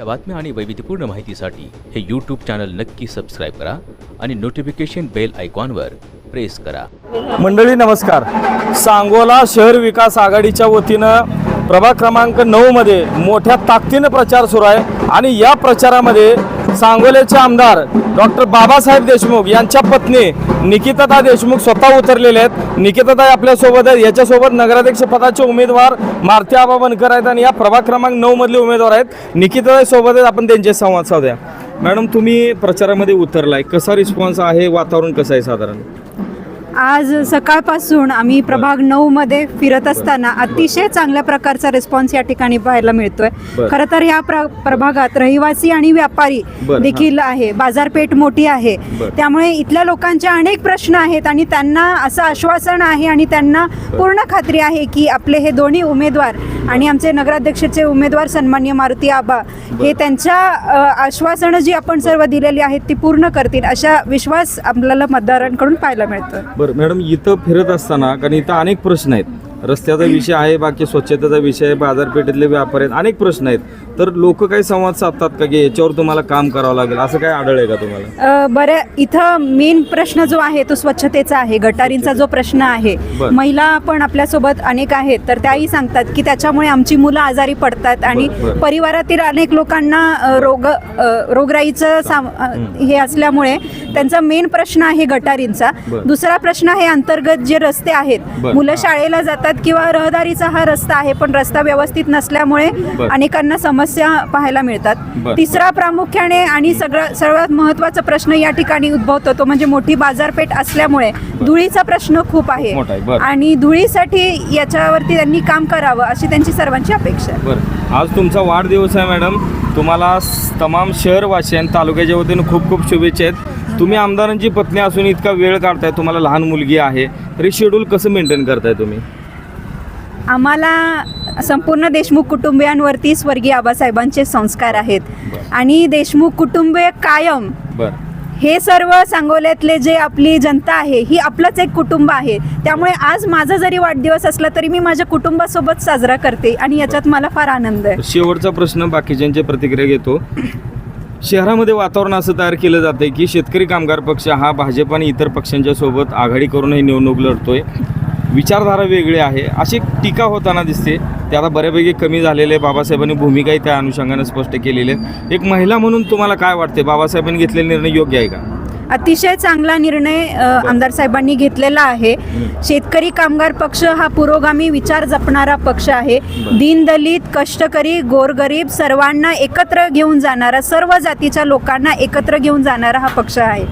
या बातम्या आणि वैविध्यपूर्ण माहितीसाठी हे यूट्यूब चॅनल नक्की सबस्क्राईब करा आणि नोटिफिकेशन बेल आयकॉनवर प्रेस करा. मंडळी नमस्कार. सांगोला शहर विकास आघाडीच्या वतीनं प्रभाग क्रमांक नऊमध्ये मोठ्या ताकदीनं प्रचार सुरू आहे आणि या प्रचारामध्ये सांगोल्याचे आमदार डॉक्टर बाबासाहेब देशमुख यांच्या पत्नी निकिताता देशमुख स्वतः उतरलेले आहेत. निकिताताई आपल्यासोबत आहेत. याच्यासोबत नगराध्यक्ष पदाचे उमेदवार मारती आबा बनकर आहेत आणि या प्रभाग क्रमांक नऊ मधले उमेदवार आहेत. निकिताताई सोबत आहेत. आपण त्यांचे संवाद साधूया. मॅडम तुम्ही प्रचारामध्ये उतरलाय. कसा रिस्पॉन्स आहे? वातावरण कसं आहे साधारण? आज सकाळपासून आम्ही प्रभाग नऊ मध्ये फिरत असताना अतिशय चांगल्या प्रकारचा रिस्पॉन्स या ठिकाणी पाहायला मिळतोय. खरं तर या प्र प्रभागात रहिवासी आणि व्यापारी. देखील आहे. बाजारपेठ मोठी आहे. त्यामुळे इथल्या लोकांचे अनेक प्रश्न आहेत आणि त्यांना असं आश्वासन आहे आणि त्यांना पूर्ण खात्री आहे की आपले हे दोन्ही उमेदवार आणि आमचे नगराध्यक्षाचे उमेदवार सन्मान्य मारुती आबा हे त्यांच्या आश्वासनं जी आपण सर्व दिलेली आहेत ती पूर्ण करतील अशा विश्वास आपल्याला मतदारांकडून पाहायला मिळतोय. बरं मॅडम इथं फिरत असताना कारण इथं अनेक प्रश्न आहेत. रस्त्याचा विषय आहे बाकी स्वच्छतेचा विषय आहे बाजारपेठेतले व्यापार आहेत अनेक प्रश्न आहेत. तर लोक काही संवाद साधतात का की याच्यावर तुम्हाला काम करावं लागेल असं काय आढळ आहे का तुम्हाला अ, बरं इथं मेन प्रश्न जो आहे तो स्वच्छतेचा आहे गटारींचा जो प्रश्न आहे बर. महिला पण आपल्यासोबत अनेक आहेत तर त्याही सांगतात की त्याच्यामुळे आमची मुलं आजारी पडतात आणि बर, बर. परिवारातील अनेक लोकांना अ, रोग अ, रोगराईचं साम अ, हे असल्यामुळे त्यांचा मेन प्रश्न आहे गटारींचा बर. दुसरा प्रश्न आहे अंतर्गत जे रस्ते आहेत बर. मुलं शाळेला जातात किंवा रहदारीचा हा रस्ता आहे पण रस्ता व्यवस्थित नसल्यामुळे बर. अनेकांना समस्या पाहायला मिळतात. तिसरा प्रामुख्याने आणि सगळं सर्वात महत्त्वाचा प्रश्न या ठिकाणी उद्भवतो तो म्हणजे मोठी बाजारपेठ असल्यामुळे धुळीचा प्रश्न खूप आहे. आणि धुळीसाठी याच्यावरती त्यांनी काम करावं अशी त्यांची सर्वांची अपेक्षा आहे. आज तुमचा वाढदिवस आहे मॅडम. तुम्हाला तमाम शहरवासी आणि तालुक्याच्या वतीनं खूप खूप शुभेच्छा आहेत. तुम्ही आमदारांची पत्नी असून इतका वेळ काढताय तुम्हाला लहान मुलगी आहे. तरी शेड्यूल कसं मेंटेन करताय तुम्ही? आम्हाला संपूर्ण देशमुख कुटुंबियांवरती स्वर्गीय आबासाहेबांचे संस्कार आहेत. आणि देशमुख कुटुंबीय कायम बरं. हे सर्व सांगोल्यातले जे आपली जनता आहे ही आपलंच एक कुटुंब आहे. त्यामुळे आज माझा जरी वाढदिवस असला तरी मी माझ्या कुटुंबासोबत साजरा करते आणि याच्यात मला फार आनंद आहे. शेवटचा प्रश्न बाकीच्यांची प्रतिक्रिया घेतो. शहरामध्ये वातावरण असं तयार केलं जातं की शेतकरी कामगार पक्ष हा भाजप आणि इतर पक्षांच्या सोबत आघाडी करून ही निवडणूक लढतोय. विचारधारा वेगळी आहे. अशी टीका होताना दिसते. ते आता बऱ्यापैकी कमी झालेले बाबासाहेबांनी भूमिकाही त्या अनुषंगाने स्पष्ट केलेली आहे एक महिला म्हणून तुम्हाला काय वाटते बाबासाहेबांनी घेतलेला निर्णय योग्य आहे का? अतिशय चांगला निर्णय आमदार साहेबांनी घेतलेला आहे. शेतकरी कामगार पक्ष हा पुरोगामी विचार जपणारा पक्ष आहे. दीनदलित कष्टकरी गोरगरीब सर्वांना एकत्र घेऊन जाणारा सर्व जातीच्या लोकांना एकत्र घेऊन जाणारा हा पक्ष आहे.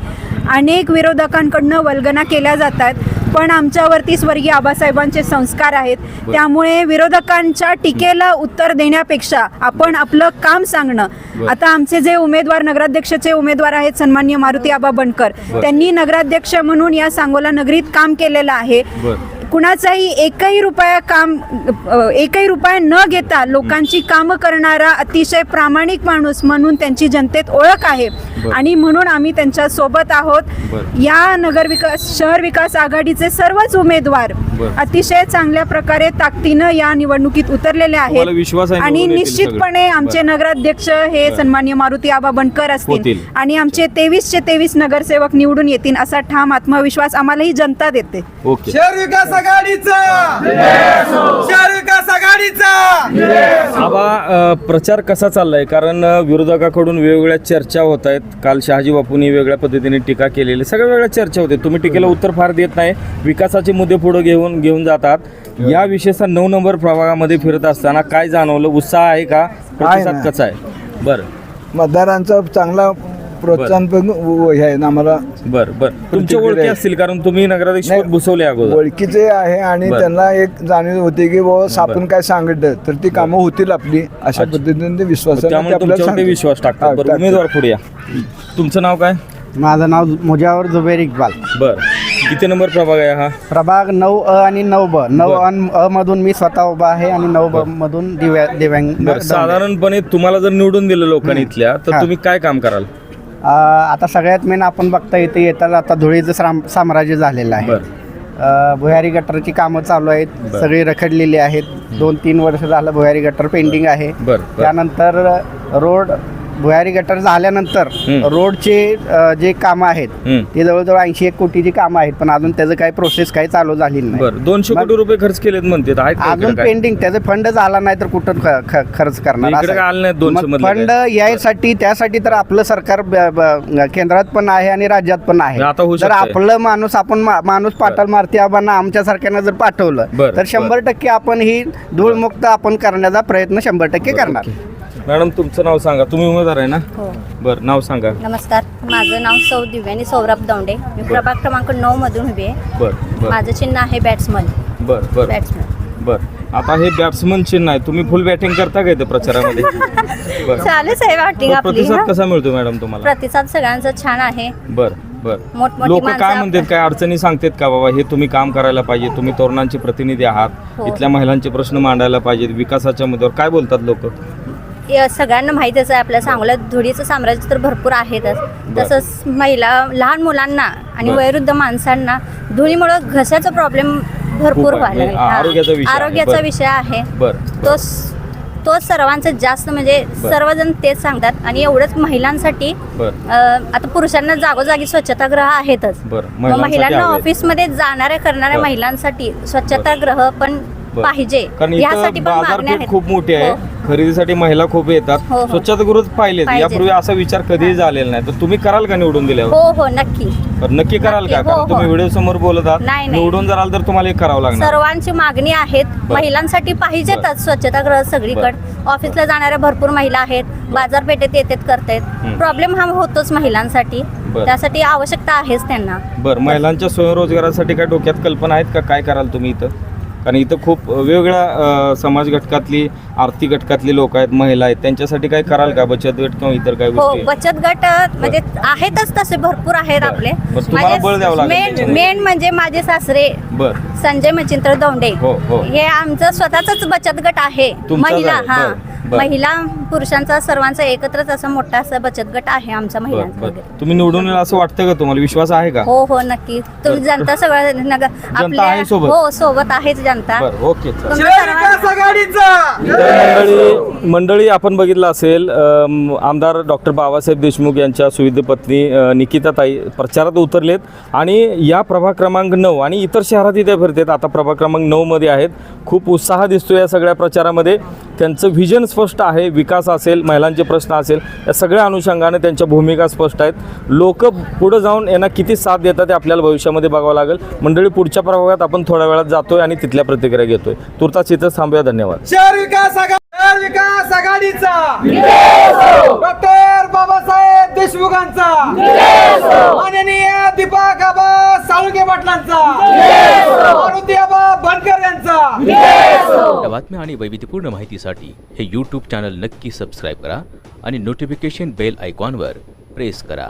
अनेक विरोधकांकडनं वल्गना केल्या जातात. पण आमच्यावरती स्वर्गीय आबासाहेबांचे संस्कार आहेत. त्यामुळे विरोधकांच्या टीकेला उत्तर देण्यापेक्षा आपण आपलं काम सांगणं. आता आमचे जे उमेदवार नगराध्यक्षाचे उमेदवार आहेत सन्मान्य मारुती आबा बनकर. त्यांनी नगराध्यक्ष म्हणून या सांगोला नगरीत काम केलेलं आहे. कुणाचाही एकही रुपया काम एकही रुपया न घेता लोकांची कामं करणारा अतिशय प्रामाणिक माणूस म्हणून त्यांची जनतेत ओळख आहे. आणि म्हणून आम्ही त्यांच्यासोबत आहोत. या नगर विकास शहर विकास आघाडीचे सर्वच उमेदवार. अतिशय चांगल्या प्रकारे ताकदीनं या निवडणुकीत उतरलेले आहेत आणि निश्चितपणे? आमचे. नगराध्यक्ष हे. सन्मान्य मारुती आबा बनकर असतील. आणि आमचे तेवीसचे तेवीस नगरसेवक निवडून येतील असा ठाम आत्मविश्वास आम्हालाही जनता देते शहर विकास आघाडीचा शहर विकास आघाडीचा आबा प्रचार कसा चाललाय? कारण विरोधकाकडून वेगवेगळ्या चर्चा होत आहेत. काल शहाजी बापूंनी वेगळ्या पद्धतीने टीका केलेली. सगळ्या वेगळ्या चर्चा होते. तुम्ही टीकेला उत्तर फार देत नाही. विकासाचे मुद्दे पुढे घेऊन घेऊन जातात. या विशेषतः नऊ नंबर प्रभागामध्ये फिरत असताना काय जाणवलं? उत्साह आहे का? प्रतिसाद. कसा आहे? बरं. मतदारांचा चांगला प्रोत्साहन पण व- हे आहे ना आम्हाला बरं बरं. तुमच्या ओळखी. असतील कारण तुम्ही नगराध्यक्ष नाही. भुसवले अगोदर. ओळखीचे आहे आणि बरं. त्यांना एक जाणीव होती की बाबा आपण काय सांगितलं तर ती कामं होतील आपली अशा अच्छा. पद्धतीने ते विश्वास त्यामुळे तुमच्यावर ते विश्वास टाकतात. बरं उमेदवार पुढे या. तुमचं नाव काय? माझं नाव मुजावर जुबेर इक्बाल. बरं. किती नंबर प्रभाग आहे हा? प्रभाग नऊ अ आणि नऊ ब. नऊ बरं. अन अ मधून मी स्वतः उभा आहे आणि नऊ ब मधून दिव्या दिव्यांग बरं साधारणपणे तुम्हाला जर निवडून दिलं लोकांनी इथल्या तर हा. तुम्ही काय काम कराल? आता सगळ्यात मेन आपण बघता इथे येताना आता धुळीचं साम- साम्राज्य झालेलं आहे. भुयारी गटरची कामं चालू आहेत. सगळी रखडलेली आहेत. दोन तीन वर्ष झालं भुयारी गटर पेंडिंग आहे. त्यानंतर रोड भुयारी गटर झाल्यानंतर. रोडचे जे कामं आहेत. ते जवळजवळ ऐंशी एक कोटीची कामं आहेत पण अजून त्याचं काही प्रोसेस काही चालू झालेली नाही दोनशे कोटी रुपये खर्च केलेत म्हणते अजून? पेंडिंग त्याचे फंड झाला नाही तर कुठं खर्च करणार इकडे असं काय आहे. आलं नाही 200 मग मधलं फंड यासाठी त्यासाठी तर आपलं सरकार केंद्रात पण आहे आणि राज्यात पण आहे शकतंय. आपलं माणूस आपण माणूस पाटाल मारती आबांना आमच्या सारख्यानं जर पाठवलं तर शंभर टक्के आपण ही धूळमुक्त आपण करण्याचा प्रयत्न शंभर टक्के करणार मॅडम तुमचं नाव सांगा. तुम्ही उमेदवार आहे ना? हो. बर नाव सांगा. नमस्कार. माझं नाव सौ दिव्यानी सौरभ दौंडे. मी प्रभाग क्रमांक नऊ मधून उभी आहे. बर बर. माझं चिन्ह आहे बॅट्समन बर बर. बॅट्समन बर. आता हे बॅट्समन चिन्ह आहे. तुम्ही फुल बॅटिंग करता का इथे प्रचारामध्ये? बर. चालूच आहे वाटिंग तो आपली प्रतिसाद हा. कसा मिळतो मॅडम तुम्हाला? प्रतिसाद सगळ्यांचा छान आहे. बर बर. लोक काय म्हणतात काय अडचणी सांगतात का बाबा हे तुम्ही काम करायला पाहिजे तुम्ही तरुणांचे प्रतिनिधी आहात हो. इथल्या महिलांचे प्रश्न मांडायला पाहिजेत विकासाच्या मुद्द्यावर काय बोलतात लोक? सगळ्यांना माहीतच आहे आपल्या सांगोल्यात धुळीचं साम्राज्य तर भरपूर आहेतच तसंच महिला लहान मुलांना आणि. वयोवृद्ध माणसांना धुळीमुळं घशाचा प्रॉब्लेम भरपूर. व्हायला हा. आरोग्याचा विषय आहे. तो तो सर्वांचा जास्त म्हणजे. सर्वजण तेच सांगतात आणि एवढंच महिलांसाठी आता पुरुषांना जागोजागी स्वच्छतागृह आहेतच महिलांना. ऑफिसमध्ये जाणाऱ्या करणाऱ्या. महिलांसाठी स्वच्छतागृह पण. पाहिजे यासाठी पण मागण्या खूप मोठी आहे हो. खरेदीसाठी महिला खूप येतात. हो, हो. स्वच्छतागृह पाहिलेत. यापूर्वी असा विचार कधीही झालेला नाही. तर तुम्ही कराल का निवडून दिल्यावर? हो हो नक्की. तर नक्की कराल नक्की, का? हो, कारण हो. तुम्ही व्हिडिओ समोर बोलत आहात. नाही, नाही. निवडून जर आलं तर तुम्हाला हे करावं लागणार. सर्वांची मागणी आहेत. महिलांसाठी पाहिजेतच स्वच्छतागृह सगळीकडे. ऑफिसला जाणाऱ्या भरपूर महिला आहेत. बाजारपेठेत येतात करतायत हं. प्रॉब्लेम हा होतोच महिलांसाठी. बर. त्यासाठी आवश्यकता आहेच त्यांना. बरं महिलांच्या स्वयंरोजगारासाठी काय डोक्यात कल्पना आहेत का? काय कराल तुम्ही इथं? कारण इथं खूप वेगवेगळ्या समाज घटकातली आर्थिक घटकातली लोक आहेत महिला आहेत त्यांच्यासाठी काय कराल का बचत गट किंवा इतर काय हो बचत गट म्हणजे आहेतच तसे भरपूर आहेत. आपले मेन. मेन म्हणजे माझे सासरे संजय मचिंद्र दौंडे हो, हो. हे आमचं स्वतःच बचत गट आहे महिला हा. महिला पुरुषांचा सर्वांचा एकत्रच असा मोठा असा बचत गट आहे आमचा महिलांचा वगैरे. तुम्ही निवडून असं वाटतं का तुम्हाला? विश्वास आहे का? हो हो नक्की. तुम्ही जनता सगळं नग- आहे सोबत? हो सोबत आहेच जनता. बर ओके चला. तुमच्या तर मंडळी. मंडळी आपण बघितलं असेल अम, आमदार डॉक्टर बाबासाहेब देशमुख यांच्या सुविध पत्नी अ, निकिताताई प्रचारात उतरलेत आणि या प्रभाग क्रमांक नऊ आणि इतर शहरात इथे फिरतात. आता प्रभाग क्रमांक नऊमध्ये आहेत. खूप उत्साह दिसतो या सगळ्या प्रचारामध्ये. त्यांचं व्हिजन स्पष्ट आहे विकास असेल महिलांचे प्रश्न असेल या सगळ्या अनुषंगाने त्यांच्या भूमिका स्पष्ट आहेत. लोक पुढं जाऊन यांना किती साथ देतात ते आपल्याला भविष्यामध्ये बघावं लागेल. मंडळी पुढच्या प्रभागात आपण थोड्या वेळात जातोय आणि तिथल्या प्रतिक्रिया घेतोय. तुर्तास इथंच थांबूया. धन्यवाद. शहर विकास आघाडीचा. डॉक्टर बाबासाहेब देशमुखांचा. माननीय दीपक आबा साळुंगे पाटलांचा. मारुती आबा बनकर यांचा. बातम्या आणि वैविध्यपूर्ण माहितीसाठी हे यूट्यूब चॅनल नक्की सबस्क्राईब करा आणि नोटिफिकेशन बेल आयकॉनवर प्रेस करा.